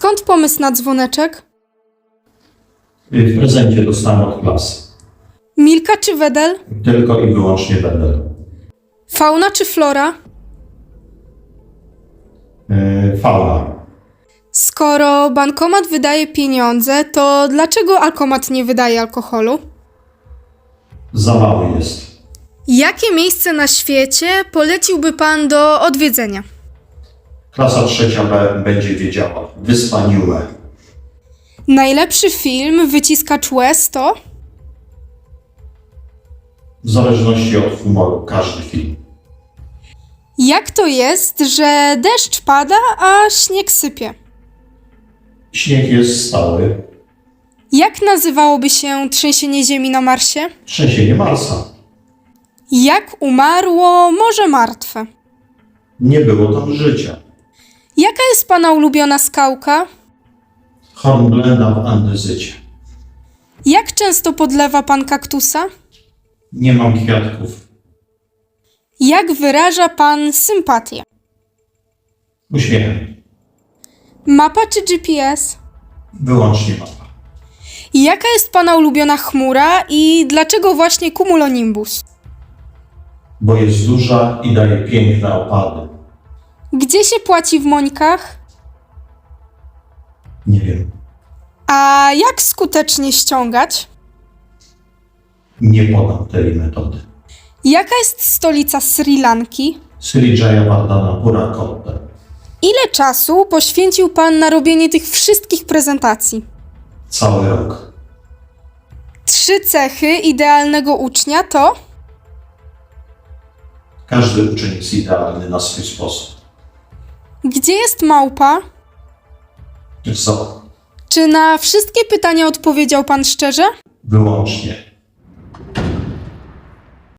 Skąd pomysł na dzwoneczek? W prezencie dostałem od klasy. Milka czy Wedel? Tylko i wyłącznie będę. Fauna czy flora? Yy, fauna. Skoro bankomat wydaje pieniądze, to dlaczego alkomat nie wydaje alkoholu? Za mały jest. Jakie miejsce na świecie poleciłby pan do odwiedzenia? Klasa trzecia B będzie wiedziała. Wyspa Niue. Najlepszy film Wyciskacz łez to? W zależności od humoru, każdy film. Jak to jest, że deszcz pada, a śnieg sypie? Śnieg jest stały. Jak nazywałoby się trzęsienie ziemi na Marsie? Trzęsienie Marsa. Jak umarło Morze Martwe? Nie było tam życia. Jaka jest pana ulubiona skałka? Hornblenda w Andezycie. Jak często podlewa pan kaktusa? Nie mam kwiatków. Jak wyraża pan sympatię? Uśmiechem. Mapa czy GPS? Wyłącznie mapa. Jaka jest pana ulubiona chmura i dlaczego właśnie cumulonimbus? Bo jest duża i daje piękne opady. Gdzie się płaci w mońkach? Nie wiem. A jak skutecznie ściągać? Nie podam tej metody. Jaka jest stolica Sri Lanki? Sri Jayawardhana Pura Kotte. Ile czasu poświęcił pan na robienie tych wszystkich prezentacji? Cały rok. Trzy cechy idealnego ucznia to? Każdy uczeń jest idealny na swój sposób. Gdzie jest małpa? Co? Czy na wszystkie pytania odpowiedział pan szczerze? Wyłącznie.